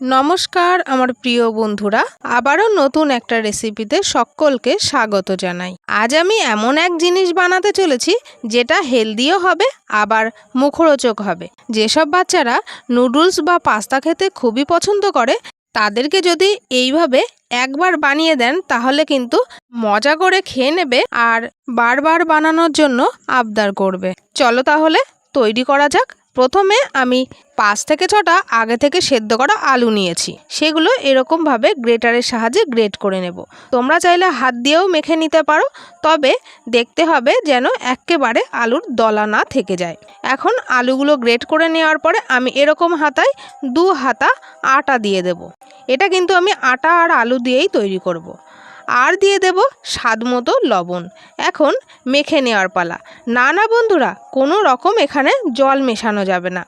নমস্কার, আমার প্রিয় বন্ধুরা। আবারও নতুন একটা রেসিপিতে সকলকে স্বাগত জানাই। আজ আমি এমন এক জিনিস বানাতে চলেছি, যেটা হেলদিও হবে, আবার মুখরোচক হবে। যেসব বাচ্চারা নুডলস বা পাস্তা খেতে খুবই পছন্দ করে, তাদেরকে যদি এইভাবে একবার বানিয়ে দেন, তাহলে কিন্তু মজা করে খেয়ে নেবে আর বারবার বানানোর জন্য আবদার করবে। চলো তাহলে তৈরি করা যাক। প্রথমে আমি পাঁচ থেকে ছটা, আগে থেকে সেদ্ধ করা আলু নিয়েছি। সেগুলো এরকমভাবে গ্রেটারের সাহায্যে গ্রেট করে নেব। তোমরা চাইলে হাত দিয়েও মেখে নিতে পারো, তবে দেখতে হবে যেন একেবারে আলুর দলা না থেকে যায়। এখন আলুগুলো গ্রেট করে নেওয়ার পরে আমি এরকম হাতায় দু হাতা আটা দিয়ে দেব। এটা কিন্তু আমি আটা আর আলু দিয়েই তৈরি করব। আর দিয়ে দেব স্বাদ মতো লবণ। এখন মেখে নেওয়ার পালা। না না বন্ধুরা, কোনো রকম এখানে জল মেশানো যাবে না।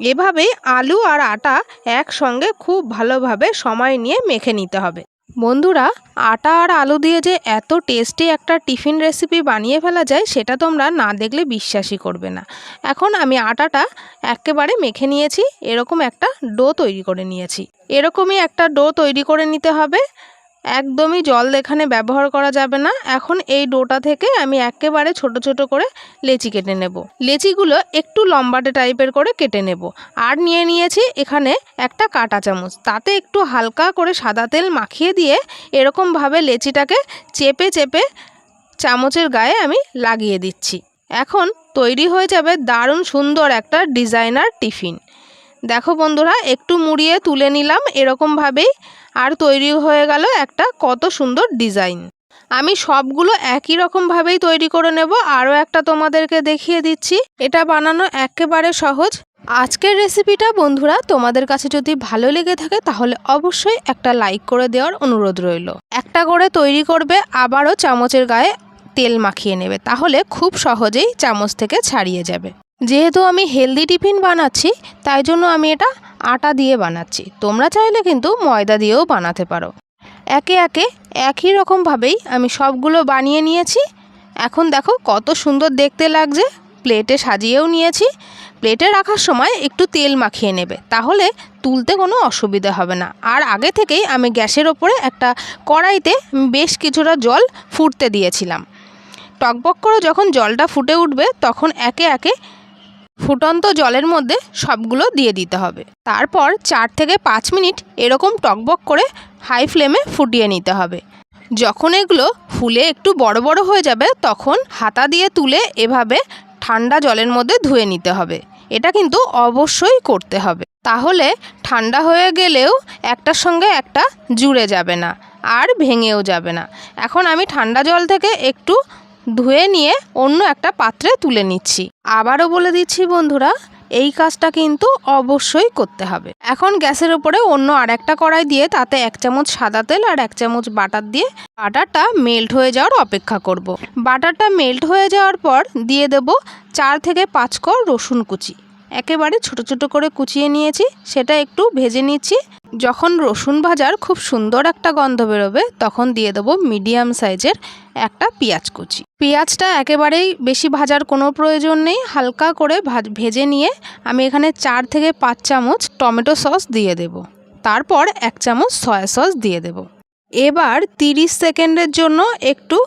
এভাবেই আলু আর আটা একসঙ্গে খুব ভালোভাবে সময় নিয়ে মেখে নিতে হবে। বন্ধুরা, আটা আর আলু দিয়ে যে এত টেস্টি একটা টিফিন রেসিপি বানিয়ে ফেলা যায়, সেটা তোমরা না দেখলে বিশ্বাসই করবে না। এখন আমি আটাটা একেবারে মেখে নিয়েছি, এরকম একটা ডো তৈরি করে নিয়েছি। এরকমই একটা ডো তৈরি করে নিতে হবে। একদমই জল এখানে ব্যবহার করা যাবে না। এখন এই ডোটা থেকে আমি একেবারে ছোট ছোট করে লেচি কেটে নেব। লেচিগুলো একটু লম্বাটে টাইপের করে কেটে নেব। আর নিয়ে নিয়েছি এখানে একটা কাটা চামচ। তাতে একটু হালকা করে সাদা তেল মাখিয়ে দিয়ে এরকমভাবে লেচিটাকে চেপে চেপে চামচের গায়ে আমি লাগিয়ে দিচ্ছি। এখন তৈরি হয়ে যাবে দারুণ সুন্দর একটা ডিজাইনার টিফিন। দেখো বন্ধুরা, একটু মুড়িয়ে তুলে নিলাম, এরকমভাবেই আর তৈরি হয়ে গেল একটা কত সুন্দর ডিজাইন। আমি সবগুলো একই রকমভাবেই তৈরি করে নেব, আরও একটা তোমাদেরকে দেখিয়ে দিচ্ছি। এটা বানানো একেবারে সহজ। আজকের রেসিপিটা বন্ধুরা, তোমাদের কাছে যদি ভালো লেগে থাকে, তাহলে অবশ্যই একটা লাইক করে দেওয়ার অনুরোধ রইল। একটা করে তৈরি করবে, আবারও চামচের গায়ে তেল মাখিয়ে নেবে, তাহলে খুব সহজেই চামচ থেকে ছাড়িয়ে যাবে। যেহেতু আমি হেলদি টিফিন বানাচ্ছি, তাই জন্য আমি এটা আটা দিয়ে বানাচ্ছি। তোমরা চাইলে কিন্তু ময়দা দিয়েও বানাতে পারো। একে একে একই রকমভাবেই আমি সবগুলো বানিয়ে নিয়েছি। এখন দেখো কত সুন্দর দেখতে লাগছে। প্লেটে সাজিয়েও নিয়েছি। প্লেটে রাখার সময় একটু তেল মাখিয়ে নেবে, তাহলে তুলতে কোনো অসুবিধা হবে না। আর আগে থেকেই আমি গ্যাসের ওপরে একটা কড়াইতে বেশ কিছুটা জল ফুটতে দিয়েছিলাম। টকবক করে যখন জলটা ফুটে উঠবে, তখন একে একে ফুটন্ত জলের মধ্যে সবগুলো দিয়ে দিতে হবে। তারপর চার থেকে পাঁচ মিনিট এরকম টকবক করে হাই ফ্লেমে ফুটিয়ে নিতে হবে। যখন এগুলো ফুলে একটু বড় বড় হয়ে যাবে, তখন হাতা দিয়ে তুলে এভাবে ঠান্ডা জলের মধ্যে ধুয়ে নিতে হবে। এটা কিন্তু অবশ্যই করতে হবে। তাহলে ঠান্ডা হয়ে গেলেও একটার সঙ্গে একটা জুড়ে যাবে না আর ভেঙেও যাবে না। এখন আমি ঠান্ডা জল থেকে একটু ধুয়ে নিয়ে অন্য একটা পাত্রে তুলে নিচ্ছি। আবারও বলে দিচ্ছি বন্ধুরা, এই কাজটা কিন্তু অবশ্যই করতে হবে। এখন গ্যাসের ওপরে অন্য আরেকটা কড়াই দিয়ে তাতে এক চামচ সাদা তেল আর এক চামচ বাটার দিয়ে বাটারটা মেল্ট হয়ে যাওয়ার অপেক্ষা করব। বাটারটা মেল্ট হয়ে যাওয়ার পর দিয়ে দেব চার থেকে পাঁচ কর রসুন কুচি। একেবারে ছোট ছোট করে কুচিয়ে নিয়েছি, সেটা একটু ভেজে নিচ্ছি। যখন রসুন ভাজার খুব সুন্দর একটা গন্ধ বেরোবে, তখন দিয়ে দেবো মিডিয়াম সাইজের একটা পেঁয়াজ কুচি। পেঁয়াজটা একেবারেই বেশি ভাজার কোনো প্রয়োজন নেই, হালকা করে ভেজে নিয়ে আমি এখানে চার থেকে পাঁচ চামচ টমেটো সস দিয়ে দেব। তারপর এক চামচ সয়া সস দিয়ে দেব। এবার তিরিশ সেকেন্ডের জন্য একটু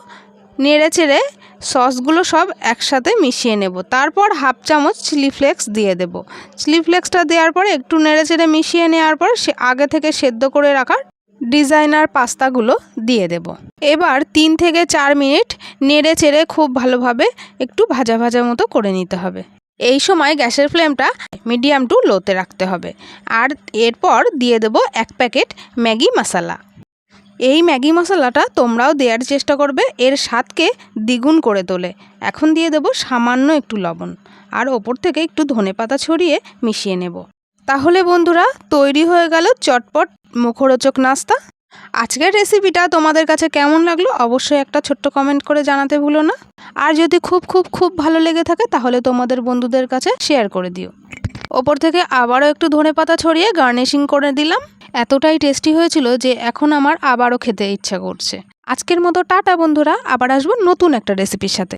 নেড়ে চেড়ে সসগুলো সব একসাথে মিশিয়ে নেব। তারপর হাফ চামচ চিলি ফ্লেক্স দিয়ে দেব। চিলি ফ্লেক্সটা দেওয়ার পরে একটু নেড়ে চেড়ে মিশিয়ে নেওয়ার পর সে আগে থেকে সেদ্ধ করে রাখার ডিজাইনার পাস্তাগুলো দিয়ে দেব। এবার তিন থেকে চার মিনিট নেড়ে চেড়ে খুব ভালোভাবে একটু ভাজা ভাজা মতো করে নিতে হবে। এই সময় গ্যাসের ফ্লেমটা মিডিয়াম টু লোতে রাখতে হবে। আর এরপর দিয়ে দেব এক প্যাকেট ম্যাগি মশলা। এই ম্যাগি মশলাটা তোমরাও দেওয়ার চেষ্টা করবে, এর স্বাদকে দ্বিগুণ করে তোলে। এখন দিয়ে দেবো সামান্য একটু লবণ, আর ওপর থেকে একটু ধনে পাতা ছড়িয়ে মিশিয়ে নেব। তাহলে বন্ধুরা, তৈরি হয়ে গেল চটপট মুখরোচক নাস্তা। আজকের রেসিপিটা তোমাদের কাছে কেমন লাগল অবশ্যই একটা ছোট্ট কমেন্ট করে জানাতে ভুলো না। আর যদি খুব খুব খুব ভালো লেগে থাকে, তাহলে তোমাদের বন্ধুদের কাছে শেয়ার করে দিও। ওপর থেকে আবারও একটু ধনে পাতা ছড়িয়ে গার্নিশিং করে দিলাম। এতটাই টেস্টি হয়েছিল যে এখন আমার আবারও খেতে ইচ্ছা করছে। আজকের মতো টাটা বন্ধুরা, আবার আসব নতুন একটা রেসিপির সাথে।